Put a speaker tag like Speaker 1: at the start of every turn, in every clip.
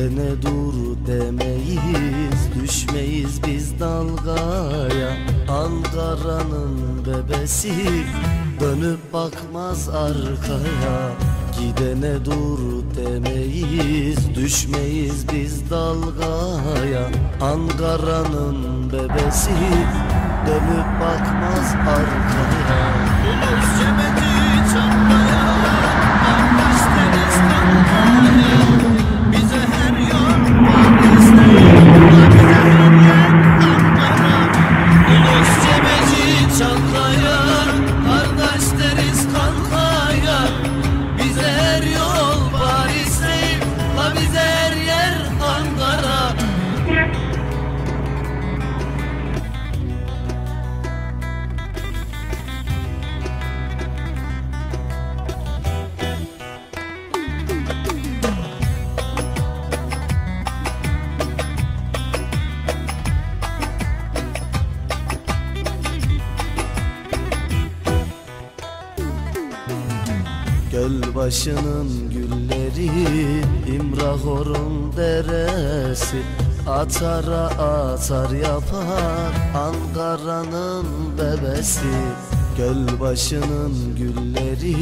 Speaker 1: Düşene dur demeyiz Düşmeyiz biz dalgaya. Ankara'nın bebesi Dönüp bakmaz arkaya.
Speaker 2: Gidene dur demeyiz Düşmeyiz biz dalgaya. Ankara'nın bebesi Dönüp bakmaz arkaya. Ulus Cemeti
Speaker 1: Gölbaşının gülleri İmrahor'un deresi. Atara atar yapar Ankara'nın bebesi. Gölbaşının gülleri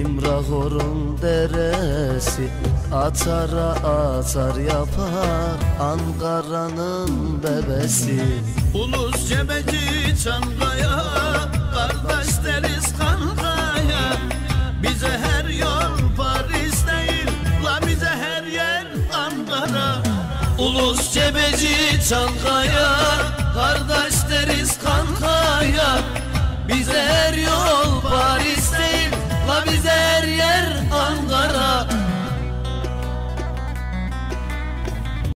Speaker 1: İmrahor'un deresi. Atara atar yapar Ankara'nın bebesi.
Speaker 2: Ulus cebeci çankaya Kardeş deriz Ulus cebeci çankaya Kardeş deriz kankaya